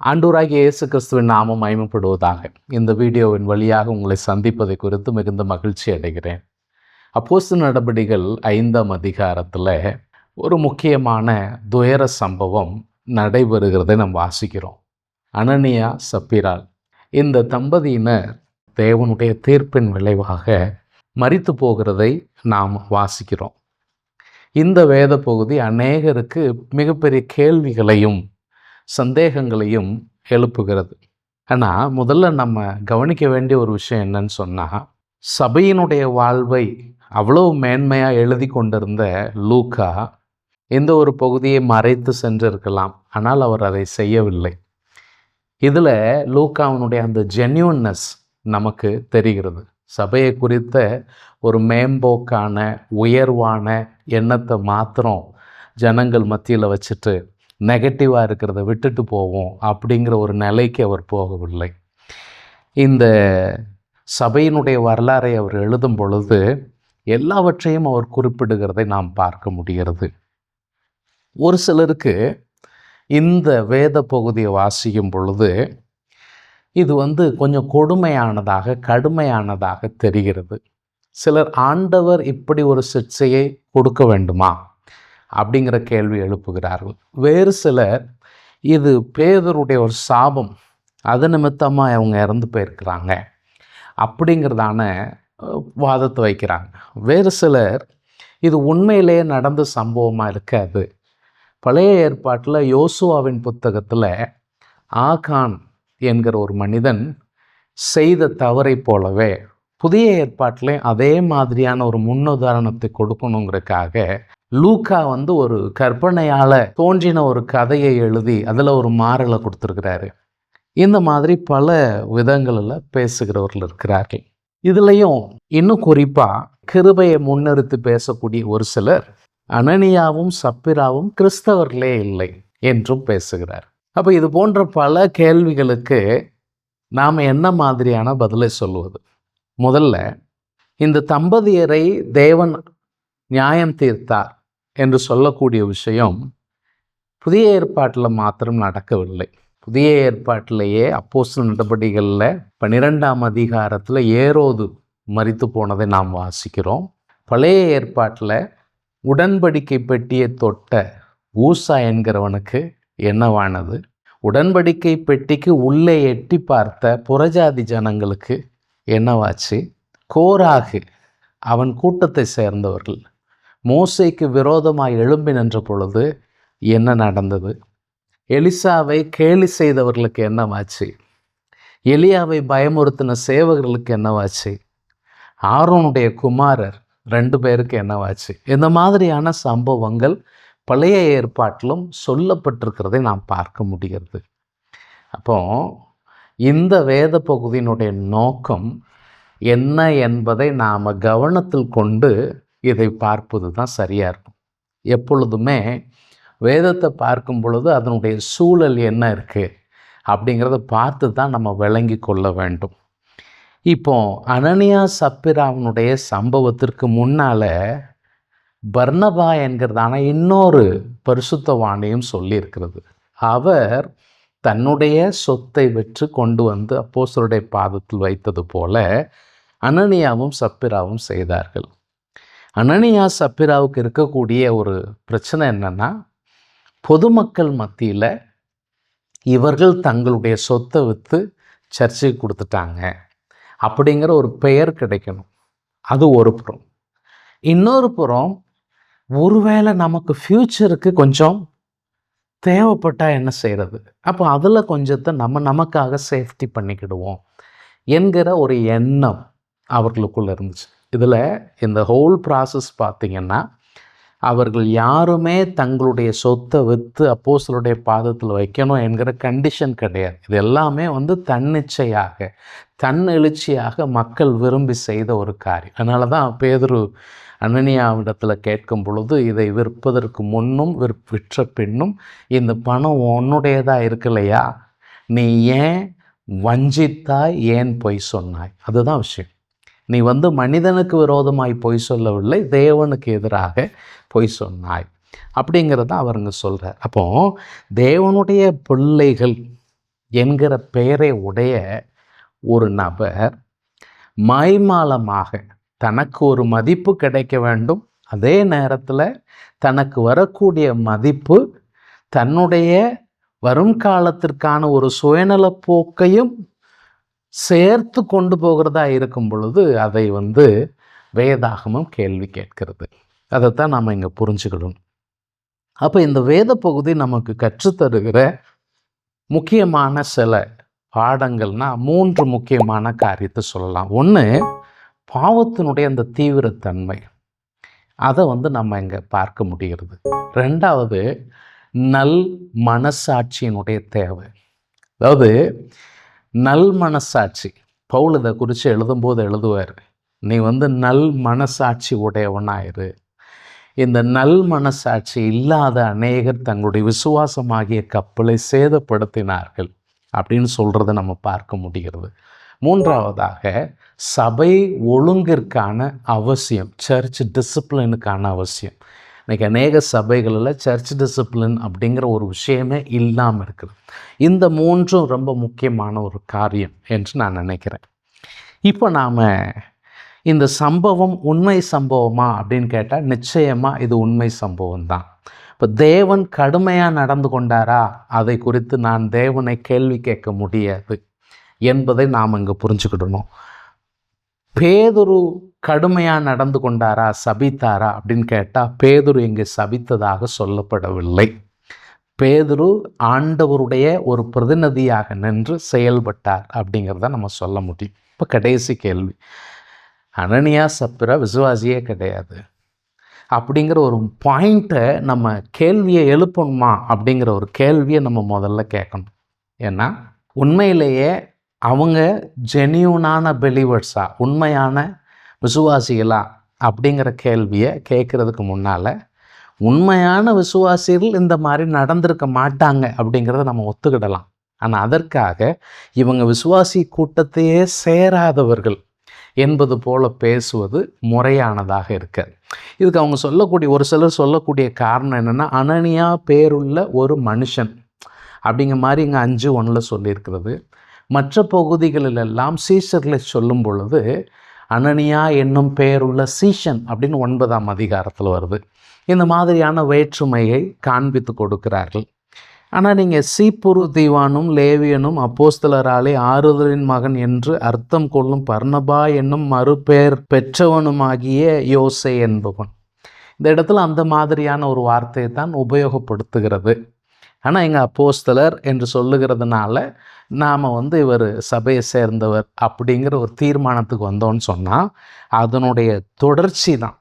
ஆண்டூராகிய இயேசு கிறிஸ்துவின் நாமம் மயமப்படுவதாக இந்த வீடியோவின் வழியாக உங்களை சந்திப்பதை குறித்து மிகுந்த மகிழ்ச்சி அடைகிறேன். அப்போசு நடபடிகள் ஐந்தாம் அதிகாரத்தில் ஒரு முக்கியமான துயர சம்பவம் நடைபெறுகிறதை நாம் வாசிக்கிறோம். அனனியா சப்பிரால் இந்த தம்பதியினர் தேவனுடைய தீர்ப்பின் விளைவாக மறித்து போகிறதை நாம் வாசிக்கிறோம். இந்த வேத பகுதி அநேகருக்கு மிகப்பெரிய கேள்விகளையும் சந்தேகங்களையும் எழுப்புகிறது. ஆனால் முதல்ல நம்ம கவனிக்க வேண்டிய ஒரு விஷயம் என்னன்னு சொன்னால் சபையினுடைய வாழ்வை அவ்வளோ மேன்மையாக எழுதி கொண்டிருந்த லூக்கா இந்த ஒரு பகுதியை மறைத்து சென்றிருக்கலாம். ஆனால் அவர் அதை செய்யவில்லை. இதில் லூக்காவினுடைய அந்த ஜென்யூன்னஸ் நமக்கு தெரிகிறது. சபையை குறித்த ஒரு மேம்போக்கான உயர்வான எண்ணத்தை மாத்திரம் ஜனங்கள் மத்தியில் வச்சுட்டு நெகட்டிவாக இருக்கிறத விட்டுட்டு போவோம் அப்படிங்கிற ஒரு நிலைக்கு அவர் போகவில்லை. இந்த சபையினுடைய வரலாறை அவர் எழுதும் பொழுது எல்லாவற்றையும் அவர் குறிப்பிடுகிறதை நாம் பார்க்க முடிகிறது. ஒரு சிலருக்கு இந்த வேத பகுதியை வாசிக்கும் பொழுது இது வந்து கொஞ்சம் கொடுமையானதாக கடுமையானதாக தெரிகிறது. சிலர் ஆண்டவர் இப்படி ஒரு சிக்ஷையை கொடுக்க வேண்டுமா? அப்படிங்கிற கேள்வி எழுப்புகிறார்கள். வேறு சிலர் இது பேதருடைய ஒரு சாபம் அது நிமித்தமாக அவங்க இறந்து போயிருக்கிறாங்க அப்படிங்கிறதான வாதத்தை வைக்கிறாங்க. வேறு சிலர் இது உண்மையிலேயே நடந்த சம்பவமாக இருக்காது. பழைய ஏற்பாட்டில் யோசுவாவின் புத்தகத்தில் ஆகான் என்கிற ஒரு மனிதன் செய்த தவறை போலவே புதிய ஏற்பாட்டிலே அதே மாதிரியான ஒரு முன்னுதாரணத்தை கொடுக்கணுங்கிறதுக்காக லூக்கா வந்து ஒரு கற்பனையால் தோன்றின ஒரு கதையை எழுதி அதில் ஒரு மாறலை கொடுத்துருக்கிறாரு. இந்த மாதிரி பல விதங்களில் பேசுகிறவர்கள் இருக்கிறார்கள். இதுலேயும் இன்னும் குறிப்பாக கிருபையை முன்னிறுத்தி பேசக்கூடிய ஒரு சிலர் அனனியாவும் சப்பிராவும் கிறிஸ்தவர்களே இல்லை என்றும் பேசுகிறார். அப்போ இது போன்ற பல கேள்விகளுக்கு நாம் என்ன மாதிரியான பதிலை சொல்லுவது? முதல்ல இந்த தம்பதியரை தேவன் நியாயம் தீர்த்தார் என்று சொல்லக்கூடிய விஷயம் புதிய ஏற்பாட்டில் மாத்திரம் நடக்கவில்லை. புதிய ஏற்பாட்டிலேயே அப்போஸ் நடவடிக்கைகளில் பன்னிரெண்டாம் அதிகாரத்தில் ஏரோது மறித்து போனதை நாம் வாசிக்கிறோம். பழைய ஏற்பாட்டில் உடன்படிக்கை பெட்டியை தொட்ட ஊசா என்கிறவனுக்கு என்னவானது? உடன்படிக்கை பெட்டிக்கு உள்ளே எட்டி பார்த்த புறஜாதி ஜனங்களுக்கு என்னவாச்சு? கோராகு அவன் கூட்டத்தை சேர்ந்தவர்கள் மோசைக்கு விரோதமாக எழும்பி நின்ற பொழுது என்ன நடந்தது? எலிசாவை கேலி செய்தவர்களுக்கு என்னவாச்சு? எலியாவை பயமுறுத்தின சேவகர்களுக்கு என்னவாச்சு? ஆரோனுடைய குமாரர் ரெண்டு பேருக்கு என்னவாச்சு? இந்த மாதிரியான சம்பவங்கள் பழைய ஏற்பாட்டிலும் சொல்லப்பட்டிருக்கிறதை நாம் பார்க்க முடிகிறது. அப்போ இந்த வேத பகுதியினுடைய நோக்கம் என்ன என்பதை நாம் கவனத்தில் கொண்டு இதை பார்ப்பது தான் சரியாக இருக்கும். எப்பொழுதுமே வேதத்தை பார்க்கும் பொழுது அதனுடைய சூழல் என்ன இருக்குது அப்படிங்கிறத பார்த்து தான் நம்ம விளங்கி கொள்ள வேண்டும். இப்போ அனனியா சப்பிராவனுடைய சம்பவத்திற்கு முன்னால் பர்ணபா என்கிறதான இன்னொரு பரிசுத்தவாணியும் சொல்லியிருக்கிறது. அவர் தன்னுடைய சொத்தை வெற்று கொண்டு வந்து அப்போசருடைய பாதத்தில் வைத்தது போல அனனியாவும் சப்பிராவும் செய்தார்கள். அனனியா சப்பிராவுக்கு இருக்கக்கூடிய ஒரு பிரச்சனை என்னென்னா பொதுமக்கள் மத்தியில் இவர்கள் தங்களுடைய சொத்தை விற்று சர்ச்சைக்கு கொடுத்துட்டாங்க. அப்படிங்கிற ஒரு பெயர் கிடைக்கணும். அது ஒரு புறம். இன்னொரு புறம் ஒருவேளை நமக்கு ஃப்யூச்சருக்கு கொஞ்சம் தேவைப்பட்டால் என்ன செய்கிறது அப்போ அதில் கொஞ்சத்தை நம்ம நமக்காக சேஃப்டி பண்ணிக்கிடுவோம் என்கிற ஒரு எண்ணம் அவர்களுக்குள்ளே இருந்துச்சு. இதில் இந்த ஹோல் ப்ராசஸ் பார்த்திங்கன்னா அவர்கள் யாருமே தங்களுடைய சொத்தை விற்று அப்போசலுடைய பாதத்தில் வைக்கணும் என்கிற கண்டிஷன் கிடையாது. இது எல்லாமே வந்து தன்னிச்சையாக தன் எழுச்சியாக மக்கள் விரும்பி செய்த ஒரு காரியம். அதனால தான் பேதுரு அனனியாவிடத்தில் கேட்கும் பொழுது இதை விற்பதற்கு முன்னும் விற் விற்ற பின்னும் இந்த பணம் உன்னுடையதாக இருக்கலையா? நீ ஏன் வஞ்சித்தாய் ஏன் பொய் சொன்னாய்? அதுதான் விஷயம். நீ வந்து மனிதனுக்கு விரோதமாய் பொய் சொல்லவில்லை தேவனுக்கு எதிராக பொய் சொன்னாய். அப்படிங்கிறத அவருங்க சொல்கிறார் அப்போ தேவனுடைய பிள்ளைகள் என்கிற பெயரை உடைய ஒரு நபர் மாய்மாலமாக தனக்கு ஒரு மதிப்பு கிடைக்க வேண்டும். அதே நேரத்தில் தனக்கு வரக்கூடிய மதிப்பு தன்னுடைய வரும் காலத்திற்கான ஒரு சுயநல போக்கையும் சேர்த்து கொண்டு போகிறதா இருக்கும் பொழுது அதை வந்து வேதாகமம் கேள்வி கேட்கிறது. அதைத்தான் நாம் இங்கே புரிஞ்சுக்கணும். அப்போ இந்த வேத பகுதி நமக்கு கற்றுத்தருகிற முக்கியமான சில பாடங்கள்னா மூன்று முக்கியமான காரியத்தை சொல்லலாம். ஒன்று பாவத்தினுடைய அந்த தீவிரத்தன்மை. அதை வந்து நம்ம இங்கே பார்க்க முடிகிறது. ரெண்டாவது நல் மனசாட்சியினுடைய தேவை. அதாவது நல் மனசாட்சி பவுல் இதை குறித்து எழுதும்போது எழுதுவார் நீ வந்து நல் மனசாட்சி உடையவனாயிரு. இந்த நல் மனசாட்சி இல்லாத அநேகர் தங்களுடைய விசுவாசமாகிய கப்பலை சேதப்படுத்தினார்கள். அப்படின்னு சொல்கிறத நம்ம பார்க்க முடிகிறது. மூன்றாவதாக சபை ஒழுங்கிற்கான அவசியம் சர்ச் டிசிப்ளினுக்கான அவசியம். இன்றைக்கி அநேக சபைகளில் சர்ச் டிசிப்ளின் அப்படிங்கிற ஒரு விஷயமே இல்லாமல் இருக்குது. இந்த மூன்றும் ரொம்ப முக்கியமான ஒரு காரியம் என்று நான் நினைக்கிறேன். இப்போ நாம் இந்த சம்பவம் உண்மை சம்பவமா அப்படின்னு கேட்டால் நிச்சயமாக இது உண்மை சம்பவம் தான். இப்போ தேவன் கடுமையாக நடந்து கொண்டாரா? அதை குறித்து நான் தேவனை கேள்வி கேட்க முடியாது என்பதை நாம் இங்கே புரிஞ்சுக்கிடணும். பேதுரு கடுமையாக நடந்து கொண்டாரா சபித்தாரா அப்படின்னு கேட்டால் பேதுரு இங்கே சபித்ததாக சொல்லப்படவில்லை. பேதுரு ஆண்டவருடைய ஒரு பிரதிநிதியாக நின்று செயல்பட்டார் அப்படிங்கிறத நம்ம சொல்ல முடியும். இப்போ கடைசி கேள்வி. அனனியா சப்பிரா விசுவாசியே கிடையாது. அப்படிங்கிற ஒரு பாயிண்ட்டை நம்ம கேள்வியை எழுப்பணுமா அப்படிங்கிற ஒரு கேள்வியை நம்ம முதல்ல கேட்கணும். ஏன்னா உண்மையிலேயே அவங்க ஜெனியூனான பிலீவர்ஸா உண்மையான விசுவாசிகளா அப்படிங்கிற கேள்வியை கேட்குறதுக்கு முன்னால் உண்மையான விசுவாசிகள் இந்த மாதிரி நடந்திருக்க மாட்டாங்க அப்படிங்கிறத நம்ம ஒத்துக்கிடலாம். ஆனால் அதற்காக இவங்க விசுவாசி கூட்டத்தையே சேராதவர்கள் என்பது போல பேசுவது முறையானதாக இருக்காது இதுக்கு அவங்க சொல்லக்கூடிய ஒரு சிலர் சொல்லக்கூடிய காரணம் என்னென்னா அனனியா பேருள்ள ஒரு மனுஷன் அப்படிங்கிற மாதிரி இங்கே அஞ்சு ஒன்றில் சொல்லியிருக்கிறது. மற்ற பகுதிகளிலெல்லாம் சீஷர்களை சொல்லும் பொழுது அனனியா என்னும் பெயருள்ள சீஷன் அப்படின்னு ஒன்பதாம் அதிகாரத்தில் வருது. இந்த மாதிரியான வேற்றுமையை காண்பித்து கொடுக்கிறார்கள். ஆனால் நீங்கள் சீப்புரு தீவானும் லேவியனும் அப்போஸ்தலராலே ஆறுதலின் மகன் என்று அர்த்தம் கொள்ளும் பர்ணபா என்னும் மறுபெயர் பெற்றவனுமாகிய யோசை என்பவன். இந்த இடத்துல அந்த மாதிரியான ஒரு வார்த்தையை தான் உபயோகப்படுத்துகிறது. ஆனால் எங்கள் அப்போஸ்தலர் என்று சொல்லுகிறதுனால நாம் வந்து இவர் சபையை சேர்ந்தவர் அப்படிங்கிற ஒரு தீர்மானத்துக்கு வந்தோன்னு சொன்னால் அதனுடைய தொடர்ச்சி தான்.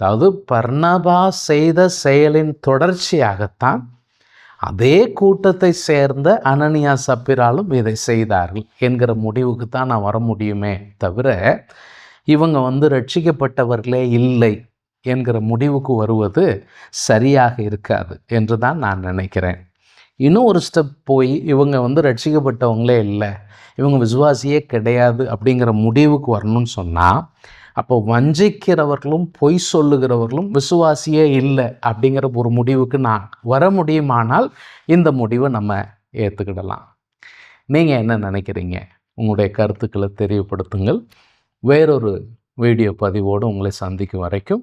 அதாவது பர்ணபா செய்த செயலின் தொடர்ச்சியாகத்தான் அதே கூட்டத்தை சேர்ந்த அனனியா சப்பிராலும் இதை செய்தார்கள் என்கிற முடிவுக்கு தான் நான் வர முடியுமே தவிர இவங்க வந்து ரட்சிக்கப்பட்டவர்களே இல்லை. என்கிற முடிவுக்கு வருவது சரியாக இருக்காது என்று தான் நான் நினைக்கிறேன். இன்னும் ஒரு ஸ்டெப் போய் இவங்க வந்து ரட்சிக்கப்பட்டவங்களே இல்லை இவங்க விசுவாசியே கிடையாது அப்படிங்கிற முடிவுக்கு வரணும்னு சொன்னால் அப்போ வஞ்சிக்கிறவர்களும் பொய் சொல்லுகிறவர்களும் விசுவாசியே இல்லை அப்படிங்கிற ஒரு முடிவுக்கு நான் வர முடியுமானால் இந்த முடிவை நம்ம ஏற்றுக்கிடலாம் நீங்கள் என்ன நினைக்கிறீங்க? உங்களுடைய கருத்துக்களை தெரியப்படுத்துங்கள். வேறொரு வீடியோ பதிவோடு உங்களை சந்திக்கும் வரைக்கும்